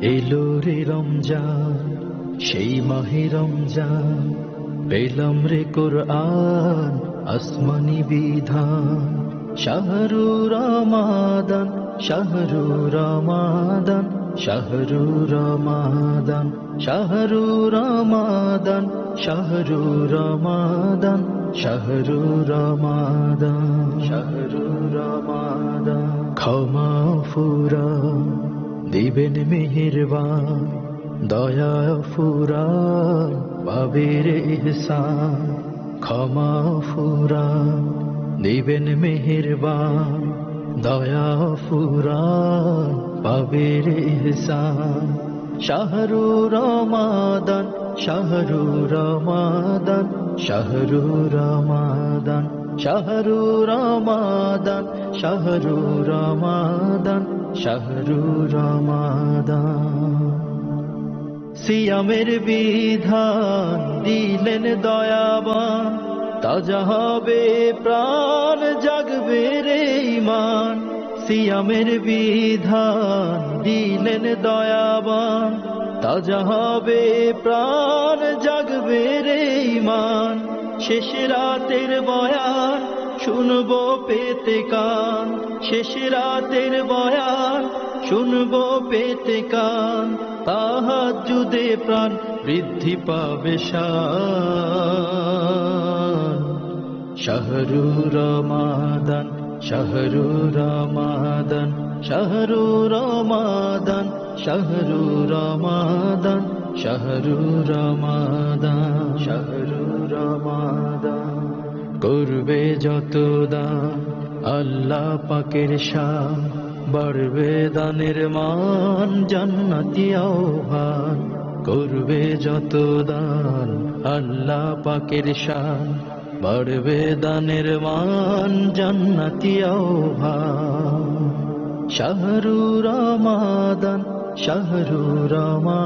এলো রে রমজান, সেই মাহে রমজান, পেলাম রে কোরআন, আসমানি বিধান। শাহরু রমাদান শাহরু রমাদান শাহরু রমাদান শাহরু রমাদান শাহরু রমাদান শাহরু রমাদান শাহরু রমাদান। ক্ষমা ফুরা দিবেন মেহেরবান, দয়া ফুরা বাবের ইহসান ক্ষমা ফুরা দিবেন মেহেরবান, দয়া ফুরা বাবের ইহসান শাহরু রমাদান শাহরু রমাদান শাহরু রমাদান শাহরু রমাদান শাহরু রমাদান শাহরু রমাদান সিয়ামের বিধান দিলেন দয়াবান, তাজা হবে, প্রাণ জাগবে রে ইমান। সিয়ামের বিধান দিলেন দয়াবান, তাজা হবে, প্রাণ জাগবে রে ইমান, শেষ রাতের বয়ান, শুনব পেতে কান। শেষ রাতের বয়ান, শুনব পেতে কান। তাহাজুদে প্রাণ বৃদ্ধি পাবে শাহরু রমাদান শাহরু রমাদান শাহরু রমাদান শাহরু রমাদান শাহরু রমাদান শাহরু রমাদান করবে যত দান আল্লাহ পাকের শান। বাড়বে দানের মান জান্নাতি আহ্বান। করবে যত দান আল্লাহ পাকের শান। বাড়বে দানের মান জান্নাতি আহ্বান। শাহরু রমাদান শাহরু রমাদান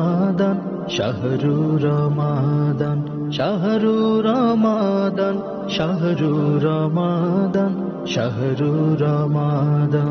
शहरु रमादन् शहरु रमादन् शहरु रमादन् शहरु रमादा